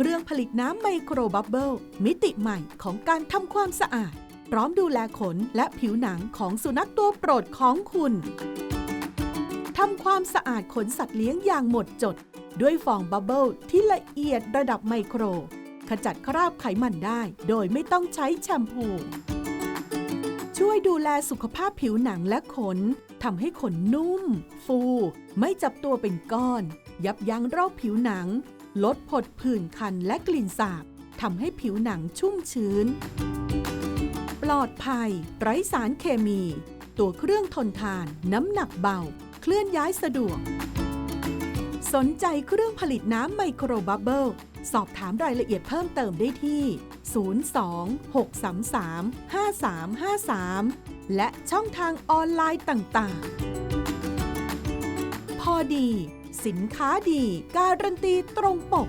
เครื่องผลิตน้ำไมโครบับเบิลมิติใหม่ของการทำความสะอาด พร้อมดูแลขนและผิวหนังของสุนัขตัวโปรดของคุณทำความสะอาดขนสัตว์เลี้ยงอย่างหมดจด ด้วยฟองบับเบิลที่ละเอียดระดับไมโคร ขจัดคราบไขมันได้ โดยไม่ต้องใช้แชมพู ช่วยดูแลสุขภาพผิวหนังและขนทำให้ขนนุ่ม ฟู ไม่จับตัวเป็นก้อน ยับยั้งโรคผิวหนัง ลดผดผื่นคันและกลิ่นสาบทำให้ผิวหนังชุ่มชื้น ปลอดภัย ไร้สารเคมี ตัวเครื่องทนทาน น้ำหนักเบา เคลื่อนย้ายสะดวก สนใจเครื่องผลิตน้ำไมโครบับเบิลสอบถามรายละเอียดเพิ่มเติมได้ที่ 02-633-5353 และช่องทางออนไลน์ต่าง ๆ พอดี สินค้าดี การันตีตรงปก